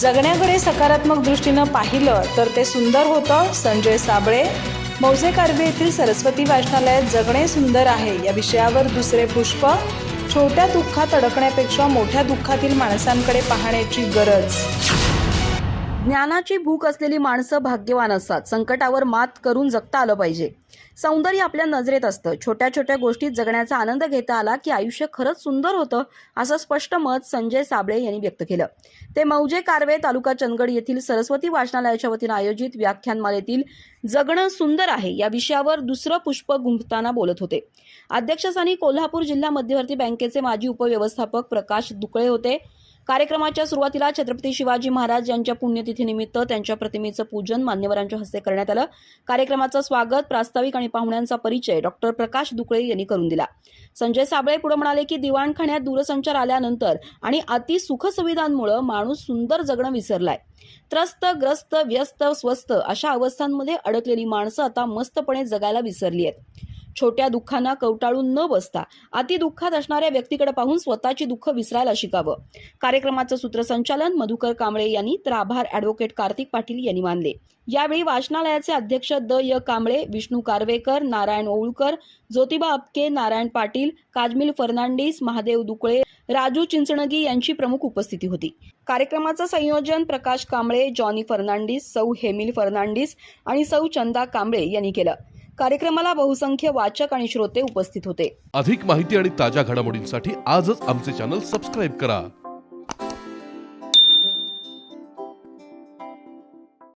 जगण्याकडे सकारात्मक दृष्टीनं पाहिलं तर ते सुंदर होतं संजय साबळे. मौजे कार्वे येथील सरस्वती वाचनालयात जगणे सुंदर आहे या विषयावर दुसरे पुष्प. छोट्या दुःखात अडकण्यापेक्षा मोठ्या दुःखातील माणसांकडे पाहण्याची गरज. ज्ञानाची भूक असलेली माणसं भाग्यवान असतात. संकटावर मात करून जगता आलं पाहिजे. सौंदर्य आपल्या नजरेत असतं. छोट्या छोट्या गोष्टीत जगण्याचा आनंद घेता आला की आयुष्य खरंच सुंदर होतं असं स्पष्ट मत संजय साबळे यांनी व्यक्त केलं. ते मौजे कारवे तालुका चंदगड येथील सरस्वती वाचनालयाच्या वतीनं आयोजित व्याख्यानमालेतील जगणं सुंदर आहे या विषयावर दुसरं पुष्प गुंफताना बोलत होते. अध्यक्षस्थानी कोल्हापूर जिल्हा मध्यवर्ती बँकेचे माजी उपव्यवस्थापक प्रकाश दुकळे होते. कार्यक्रमाच्या सुरुवातीला छत्रपती शिवाजी महाराज यांच्या पुण्यतिथीनिमित्त त्यांच्या प्रतिमेचं पूजन मान्यवरांच्या हस्ते करण्यात आलं. कार्यक्रमाचं स्वागत प्रास्ताविक आणि पाहुण्यांचा परिचय डॉक्टर प्रकाश दुकळे यांनी करून दिला. संजय साबळे पुढे म्हणाले की दिवाणखान्यात दूरसंचार आल्यानंतर आणि अति सुखसुविधांमुळे माणूस सुंदर जगणं विसरलाय. त्रस्त ग्रस्त व्यस्त स्वस्त अशा अवस्थांमध्ये अडकलेली माणसं आता मस्तपणे जगायला विसरली आहेत. छोट्या दुःखांना कवटाळून न बसता अति दुःखात असणाऱ्या व्यक्तीकडे पाहून स्वतःची दुःख विसरायला शिकावं. कार्यक्रमाचं सूत्रसंचालन मधुकर कांबळे यांनी तर आभार ॲडव्होकेट कार्तिक पाटील यांनी मानले. यावेळी वाचनालयाचे अध्यक्ष द य कांबळे विष्णू कारवेकर नारायण ओळकर ज्योतिबा अपके नारायण पाटील काजमिल फर्नांडिस महादेव दुकळे राजू चिंचणगी यांची प्रमुख उपस्थिती होती. कार्यक्रमाचं संयोजन प्रकाश कांबळे जॉनी फर्नांडिस सौ हेमिल फर्नांडिस आणि सौ चंदा कांबळे यांनी केलं. कार्यक्रमाला बहुसंख्य वाचक आणि श्रोते उपस्थित होते. अधिक माहिती आणि ताज्या घडामोडींसाठी आजच आमचे चॅनल सबस्क्राईब करा.